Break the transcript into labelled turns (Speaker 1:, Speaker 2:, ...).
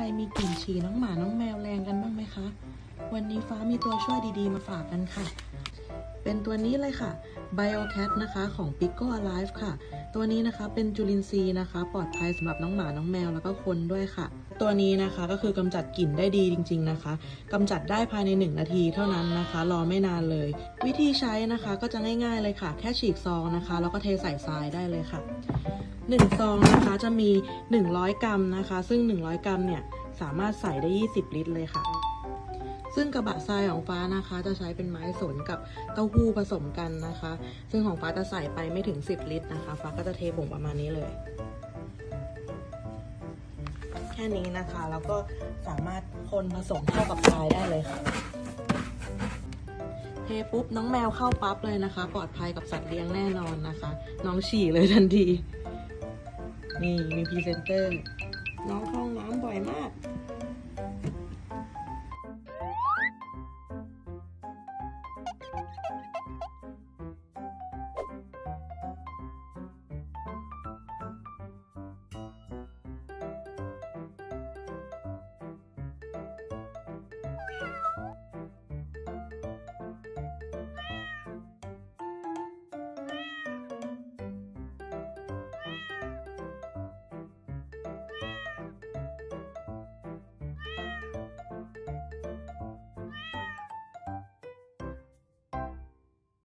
Speaker 1: ใครมีกลิ่นฉี่น้องหมาน้องแมวแรงกันบ้างไหมคะ วันนี้ฟ้ามีตัวช่วยดีๆ มาฝากกันค่ะ เป็นตัวนี้เลยค่ะ BioCat นะคะของ Pico Alive ค่ะ ตัวนี้นะคะเป็นจุลินทรีย์นะคะ ปลอดภัยสำหรับน้องหมาน้องแมวแล้วก็คนด้วยค่ะ ตัวนี้นะคะก็คือกำจัดกลิ่นได้ดีจริง ๆนะคะกำจัดได้ภายใน 1 นาทีเท่านั้นนะคะ รอไม่นานเลย วิธีใช้นะคะก็จะง่ายๆเลยค่ะ แค่ฉีกซองนะคะ แล้วก็เทใส่ทรายได้เลยค่ะ1ซองนะคะจะมี 100 กรัมนะคะ ซึ่ง 100 กรัมเนี่ยสามารถใส่ได้ 20 ลิตรเลยค่ะ ซึ่งกระบะทรายของฟ้านะคะ จะใช้เป็นไม้สนกับเต้าหู้ผสมกันนะคะ ซึ่งของฟ้าจะใส่ไปไม่ถึง 10 ลิตรนะคะ ฟ้าก็จะเทผงประมาณนี้เลย แค่นี้นะคะ แล้วก็สามารถคนผสมเข้ากับทรายได้เลยค่ะเทปุ๊บน้องแมวเข้าปั๊บเลยนะคะ ปลอดภัยกับสัตว์เลี้ยงแน่นอนนะคะ น้องฉี่เลยทันที นี่มีพรีเซนเตอร์ น้องเข้าห้องน้ำบ่อยมาก